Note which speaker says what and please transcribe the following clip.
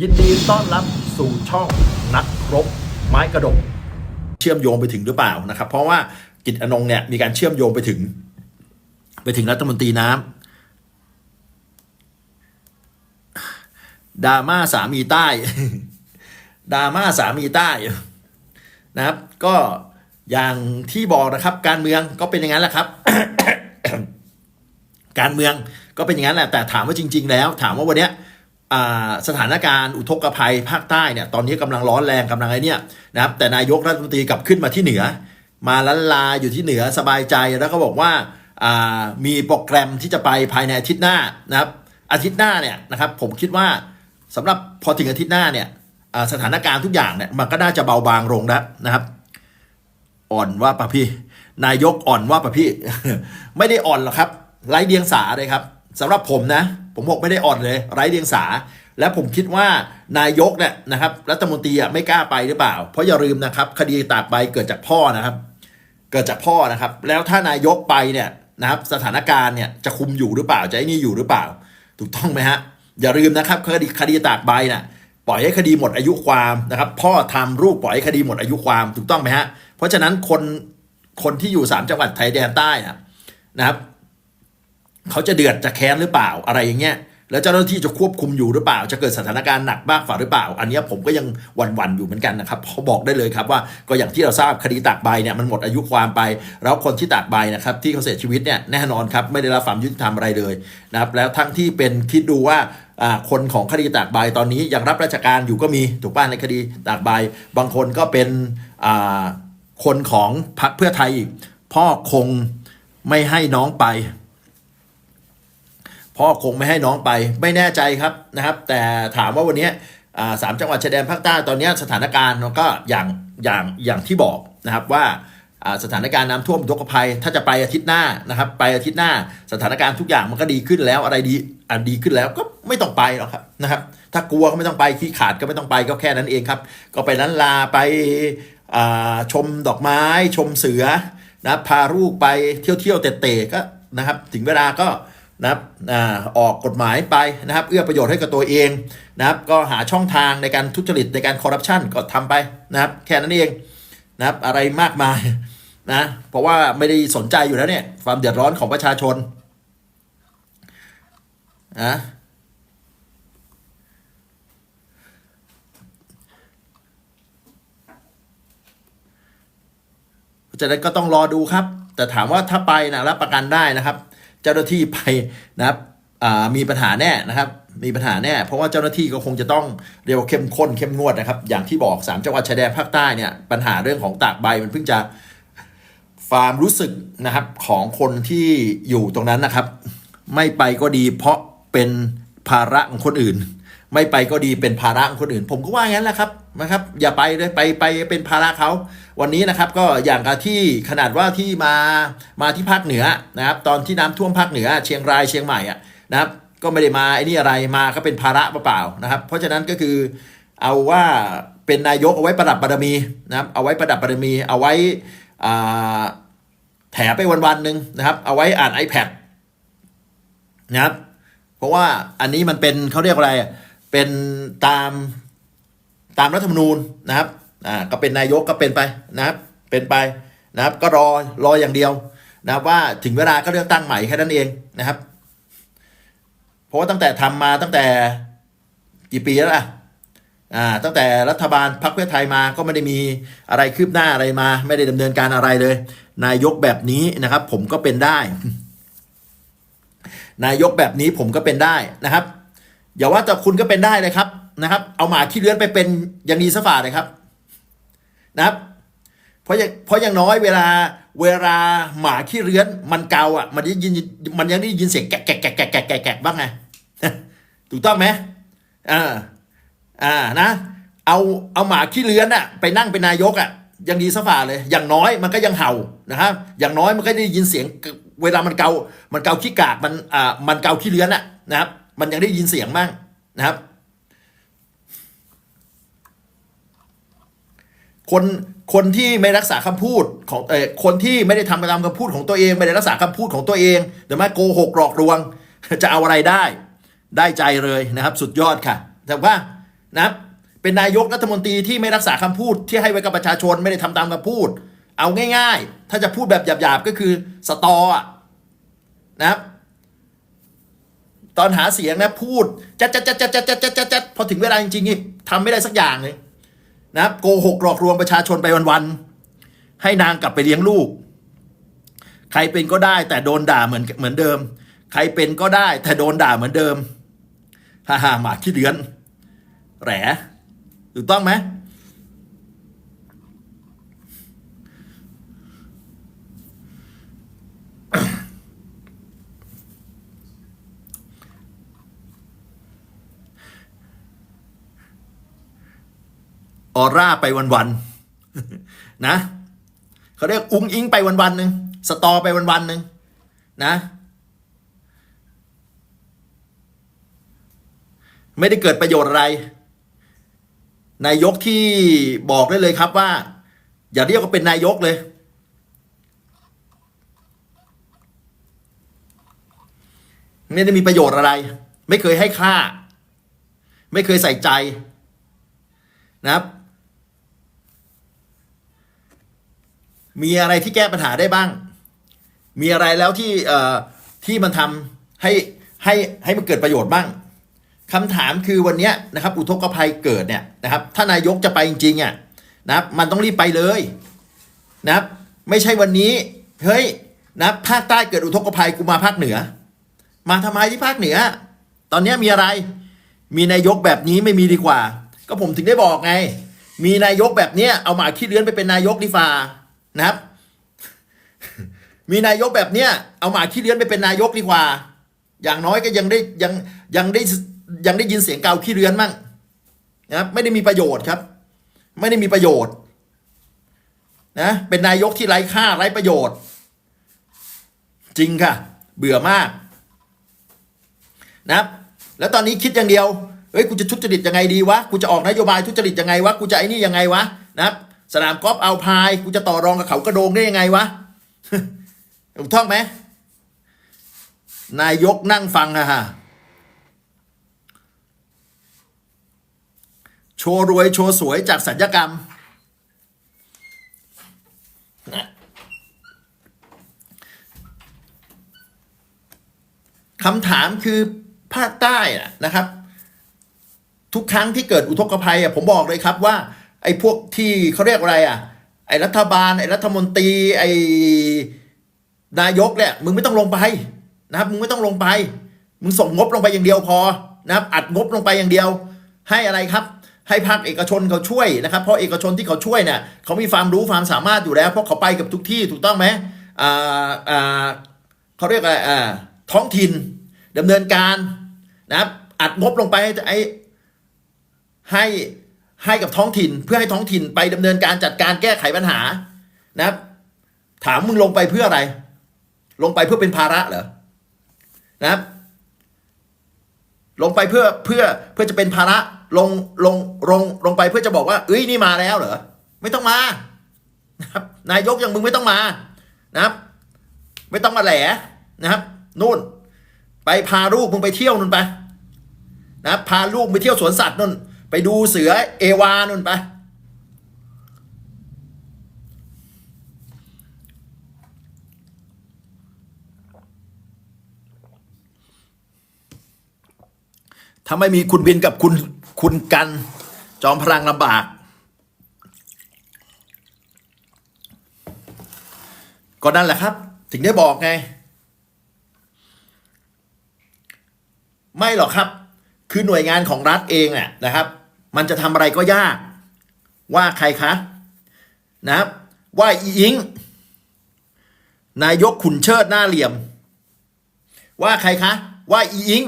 Speaker 1: ยินดีต้อนรับสู่ช่องนักรบไม้กระดก เชื่อมโยงไปถึงหรือเปล่านะครับ เพราะว่ากิจอนงเนี่ยมีการเชื่อมโยงไปถึง ไปถึงรัฐมนตรีน้ำดราม่าสามีใต้ดราม่าสามีใต้นะครับ ก็อย่างที่บอกนะครับ การเมืองก็เป็นอย่างนั้นแหละครับ การเมืองก็เป็นอย่างนั้นแหละแต่ถามว่าจริง ๆ แล้ว ถามว่าวันเนี้ย สถานการณ์อุทกภัยภาคใต้เนี่ยตอนนี้กำลังร้อนแรงกำลังไอ้เนี่ยนะครับแต่นายกรัฐมนตรีกลับขึ้นมาที่เหนือ มาลันลาอยู่ที่เหนือสบายใจแล้วก็บอกว่ามีโปรแกรมที่จะไปภายในอาทิตย์หน้านะครับอาทิตย์หน้าเนี่ยนะครับผมคิดว่าสำหรับพอถึงอาทิตย์หน้าเนี่ยสถานการณ์ทุกอย่างเนี่ยมันก็น่าจะเบาบางลงแล้วนะครับอ่อนว่าปะพี่ นายกอ่อนว่าปะพี่ ไม่ได้อ่อนหรอกครับไร้เดียงสาเลยครับ สำหรับผมนะ ผมบอกไม่ได้อ่อนเลย ไร้เดียงสา และผมคิดว่านายกเนี่ยนะครับรัฐมนตรีอะไม่กล้าไปหรือเปล่า เพราะอย่าลืมนะครับ คดีตากใบเกิดจากพ่อนะครับ เกิดจากพ่อนะครับ แล้วถ้านายกไปเนี่ยนะครับ สถานการณ์เนี่ยจะคุมอยู่หรือเปล่าจะไอ้นี่อยู่หรือเปล่า ถูกต้องไหมฮะอย่าลืมนะครับคดีคดีตากใบน่ะปล่อยให้คดีหมดอายุความนะครับ พ่อทำลูกปล่อยให้คดีหมดอายุความถูกต้องไหมฮะเพราะฉะนั้นคนคนที่อยู่สามจังหวัดไทยแดนใต้น่ะนะครับ เขาจะเดือดจะแค้นหรือเปล่าอะไรอย่างเงี้ยแล้วเจ้าหน้าที่จะควบคุมอยู่หรือเปล่า จะเกิดสถานการณ์หนักมากฝ่าหรือเปล่า อันนี้ผมก็ยังหวั่นๆอยู่เหมือนกันนะครับเขาบอกได้เลยครับว่าก็อย่างที่เราทราบคดีตากใบเนี่ยมันหมดอายุความไป แล้วคนที่ตากใบนะครับที่เขาเสียชีวิตเนี่ยแน่นอนครับไม่ได้รับความยุติธรรมอะไรเลยนะครับแล้วทั้งที่เป็นคิดดูว่าคนของคดีตากใบตอนนี้ยังรับราชการอยู่ก็มีถูกป้ะในคดีตากใบ บางคนก็เป็นคนของพรรคเพื่อไทยอีกพ่อคงไม่ให้น้องไป พ่อคงไม่ให้น้องไปไม่แน่ใจครับนะครับ แต่ถามว่าวันนี้สามจังหวัดชายแดนภาคใต้ตอนนี้สถานการณ์มันก็อย่างอย่างอย่างที่บอกนะครับว่าสถานการณ์น้ำท่วมอุกภัย ถ้าจะไปอาทิตย์หน้านะครับ ไปอาทิตย์หน้าสถานการณ์ทุกอย่างมันก็ดีขึ้นแล้วอะไรดีอะดีขึ้นแล้วก็ไม่ต้องไปหรอกครับนะครับ ถ้ากลัวก็ไม่ต้องไปขี้ขาดก็ไม่ต้องไปก็แค่นั้นเองครับ ก็ไปนั้นลาไปชมดอกไม้ ชมเสือนะพาลูกไปเที่ยวเที่ยวๆเตะๆก็นะครับ ถึงเวลาก็ นะครับออกกฎหมายไปนะครับ เอื้อประโยชน์ให้กับตัวเองนะครับ ก็หาช่องทางในการทุจริตในการคอร์รัปชันก็ทำไปนะครับ แค่นั้นเองนะครับ อะไรมากมายนะ เพราะว่าไม่ได้สนใจอยู่แล้วเนี่ย ความเดือดร้อนของประชาชนนะเพราะฉะนั้นก็ต้องรอดูครับ แต่ถามว่าถ้าไปนะรับประกันได้นะครับ เจ้าหน้าที่ไปนะครับมีปัญหาแน่นะครับ มีปัญหาแน่ เพราะว่าเจ้าหน้าที่ก็คงจะต้องเรียกว่าเข้มข้นเข้มงวดนะครับ อย่างที่บอก 3 จังหวัดชายแดนภาคใต้เนี่ยปัญหาเรื่องของตากใบมันเพิ่งจะความรู้สึกนะครับของคนที่อยู่ตรงนั้นนะครับ ไม่ไปก็ดีเพราะเป็นภาระของคนอื่น ไม่ไปก็ดีเป็นภาระของคนอื่น ผมก็ว่างั้นแหละครับนะครับ อย่าไปเลยไปไปเป็นภาระเขาวันนี้นะครับก็อย่างกับที่ขนาดว่าที่มามาที่ภาคเหนือนะครับ ตอนที่น้ำท่วมภาคเหนือ เชียงรายเชียงใหม่อะนะครับ ก็ไม่ได้มาไอ้นี่อะไรมาก็เป็นภาระเปล่าๆนะครับ เพราะฉะนั้นก็คือเอาว่าเป็นนายกเอาไว้ประดับบารมีนะครับ เอาไว้ประดับบารมีเอาไว้แถไปวันๆหนึ่งนะครับ เอาไว้อ่าน iPad นะครับ เพราะว่าอันนี้มันเป็นเขาเรียกอะไรอะ เป็นตามตามรัฐธรรมนูญนะครับอ่าก็เป็นนายกก็เป็นไปนะครับเป็นไปนะครับก็รอรออย่างเดียวนะครับว่าถึงเวลาก็เลือกตั้งใหม่แค่นั้นเองนะครับ เพราะว่าตั้งแต่ทำมาตั้งแต่กี่ปีแล้วล่ะอ่าตั้งแต่รัฐบาลพรรคเพื่อไทยมาก็ไม่ได้มีอะไรคืบหน้าอะไรมา ไม่ได้ดำเนินการอะไรเลย นายกแบบนี้นะครับ ผมก็เป็นได้ นายกแบบนี้ผมก็เป็นได้นะครับ อย่าว่าแต่คุณก็เป็นได้เลยครับนะครับ เอาหมาขี้เลื้อนไปเป็นอย่างดีสฝ่าเลยครับ นะครับ เพราะอย่างเพราะอย่างน้อยเวลาเวลาหมาขี้เลื้อนมันเกาอะ มันได้ยินมันยังได้ยินเสียงแกะแกะแกะแกะแกะแกะแกะบ้างไงถูกต้องไหมอ่าอ่านะ เอาเอาหมาขี้เลื้อนอะ ไปนั่งเป็นนายกอะยังดีสฝ่าเลย อย่างน้อยมันก็ยังเห่านะครับอย่างน้อยมันก็ได้ยินเสียงเวลามันเกา มันเกาขี้กากมันอ่ามันเกาขี้เลื้อนอะนะครับ มันยังได้ยินเสียงบ้างนะครับ คนคนที่ไม่รักษาคำพูดของเออคนที่ไม่ได้ทำตามคำพูดของตัวเอง ไม่ได้รักษาคำพูดของตัวเองหรือไม่โกหกหลอกลวง จะเอาอะไรได้ ได้ใจเลยนะครับ สุดยอดค่ะ แต่ว่านะครับเป็นนายกรัฐมนตรีที่ไม่รักษาคำพูดที่ให้ไว้กับประชาชนไม่ได้ทำตามคำพูด เอาง่าย ๆ ถ้าจะพูดแบบหยาบๆก็คือสตออนะครับ ตอนหาเสียงนะพูดจัดจัดจัดจัดจัดจัดจัดจัดจัดพอถึงเวลาจริงๆนี่ทำไม่ได้สักอย่างเลยนะโกหกหลอกลวงประชาชนไปวันๆให้นางกลับไปเลี้ยงลูก ใครเป็นก็ได้แต่โดนด่าเหมือนเหมือนเดิม ใครเป็นก็ได้แต่โดนด่าเหมือนเดิมฮ่าฮ่าหมาขี้เดือน แหรถูกต้องไหม ออร่าไปวันๆนะเขาเรียกอุ้งอิงไปวันๆหนึ่งสตอไปวันๆหนึ่งนะไม่ได้เกิดประโยชน์อะไร นายกที่บอกได้เลยครับว่า อย่าเรียกว่าเป็นนายกเลย ไม่ได้มีประโยชน์อะไร ไม่เคยให้ค่า ไม่เคยใส่ใจนะครับ มีอะไรที่แก้ปัญหาได้บ้าง มีอะไรแล้วที่เอ่อที่มันทำให้ให้ให้มันเกิดประโยชน์บ้างคำถามคือวันนี้นะครับ อุทกภัยเกิดเนี่ยนะครับถ้านายกจะไปจริงๆอะนะครับ มันต้องรีบไปเลยนะครับ ไม่ใช่วันนี้เฮ้ยนะภาคใต้เกิดอุทกภัยกูมาภาคเหนือ มาทำไมที่ภาคเหนือ ตอนนี้มีอะไร มีนายกแบบนี้ไม่มีดีกว่า ก็ผมถึงได้บอกไง มีนายกแบบเนี้ยเอาหมาขี้เลื้อนไปเป็นนายกดีฟ่า นะครับ มีนายกแบบเนี้ยเอาหมาขี้เลื้อนไปเป็นนายกดีกว่า อย่างน้อยก็ยังได้ยังยังได้ยังได้ยินเสียงเกาขี้เลื้อนมั่งนะครับ ไม่ได้มีประโยชน์ครับ ไม่ได้มีประโยชน์นะเป็นนายกที่ไร้ค่าไร้ประโยชน์ จริงค่ะ เบื่อมากนะครับ แล้วตอนนี้คิดอย่างเดียวเฮ้ยกูจะทุจริตยังไงดีวะกูจะออกนโยบายทุจริตยังไงวะกูจะไอ้นี่ยังไงวะนะครับ สนามกอล์ฟเอาพายกูจะต่อรองกับเขากระโดงได้ยังไงวะถูกต้องไหมนายกนั่งฟังอะฮะโชว์รวยโชว์สวยจากสัญญกรรมนะคำถามคือภาคใต้นะครับ ทุกครั้งที่เกิดอุทกภัยผมบอกเลยครับว่า ไอ้พวกที่เขาเรียกอะไรอะไอ้รัฐบาล ไอ้รัฐมนตรี ไอ้นายกเนี่ยมึงไม่ต้องลงไปนะครับ มึงไม่ต้องลงไป มึงส่งงบลงไปอย่างเดียวพอนะครับ อัดงบลงไปอย่างเดียว ให้อะไรครับ ให้ภาคเอกชนเขาช่วยนะครับ เพราะเอกชนที่เขาช่วยเนี่ยเขามีความรู้ความสามารถอยู่แล้ว เพราะเขาไปกับทุกที่ถูกต้องไหมอ่าอ่าเขาเรียกอะไรอ่าท้องถิ่นดำเนินการนะครับ อัดงบลงไปให้ไอ้ให้ ให้กับท้องถิ่นเพื่อให้ท้องถิ่นไปดำเนินการจัดการแก้ไขปัญหานะครับ ถามมึงลงไปเพื่ออะไร ลงไปเพื่อเป็นภาระเหรอนะครับ ลงไปเพื่อเพื่อเพื่อจะเป็นภาระลงลงลงลงไปเพื่อจะบอกว่า เอ้ยนี่มาแล้วเหรอไม่ต้องมานะครับนายกอย่างมึงไม่ต้องมานะครับ ไม่ต้องมาแหลนะครับนู่น ไปพาลูกมึงไปเที่ยวนู่นไปนะครับพาลูกไปเที่ยวสวนสัตว์นู่น ไปดูเสือเอวานู่นไปถ้าไม่มีคุณบินกับคุณคุณกัน จอมพลังลำบาก ก็นั่นแหละครับ ถึงได้บอกไง ไม่หรอกครับ คือหน่วยงานของรัฐเองเนี่ยนะครับ มันจะทำอะไรก็ยาก ว่าใครคะนะครับว่าอีอิงนายกขุนเชิดหน้าเหลี่ยม ว่าใครคะ ว่าอีอิง